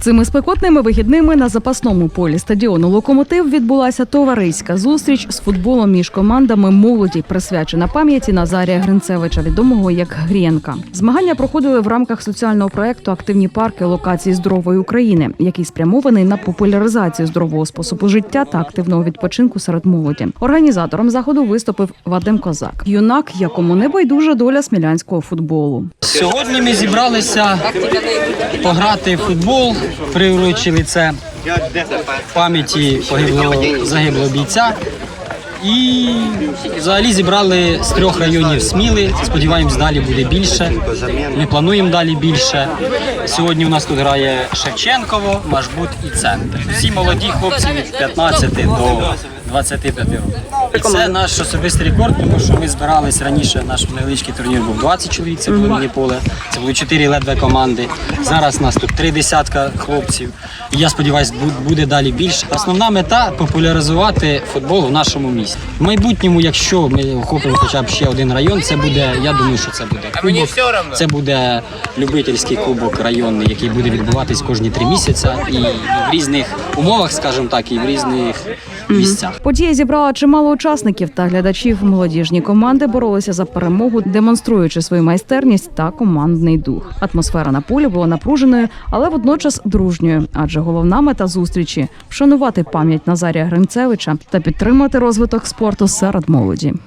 Цими спекотними вихідними на запасному полі стадіону Локомотив відбулася товариська зустріч з футболом між командами молоді, присвячена пам'яті Назарія Гринцевича, відомого як Грєнка. Змагання проходили в рамках соціального проекту Активні парки локації здорової України, який спрямований на популяризацію здорового способу життя та активного відпочинку серед молоді. Організатором заходу виступив Вадим Козак, юнак, якому не байдужа доля смілянського футболу. Сьогодні ми зібралися пограти в футбол, приурочили це пам'яті погиблого загиблого бійця. І взагалі зібрали з трьох районів Сміли. Сподіваємось, далі буде більше. Ми плануємо далі більше. Сьогодні у нас тут грає Шевченково, Машбут і центр. Всі молоді хлопці від 15 до 25 років. І це наш особистий рекорд, тому що ми збирались раніше. Наш невеличкий турнір був 20 чоловік, це було міні-поле. Це було 4 ледве команди. Зараз нас тут три десятка хлопців. І я сподіваюся, буде далі більше. Основна мета популяризувати футбол в нашому місті. В майбутньому, якщо ми охопимо хоча б ще один район, це буде. Я думаю, що це буде кубок. Це буде любительський кубок районний, який буде відбуватись кожні три місяці і в різних умовах, скажімо так, і в різних місцях. Подія зібрала чимало учасників та глядачів. Молодіжні команди боролися за перемогу, демонструючи свою майстерність та командний дух. Атмосфера на полі була напруженою, але водночас дружньою. Адже головна мета зустрічі вшанувати пам'ять Назарія Гринцевича та підтримати розвиток спорту серед молоді.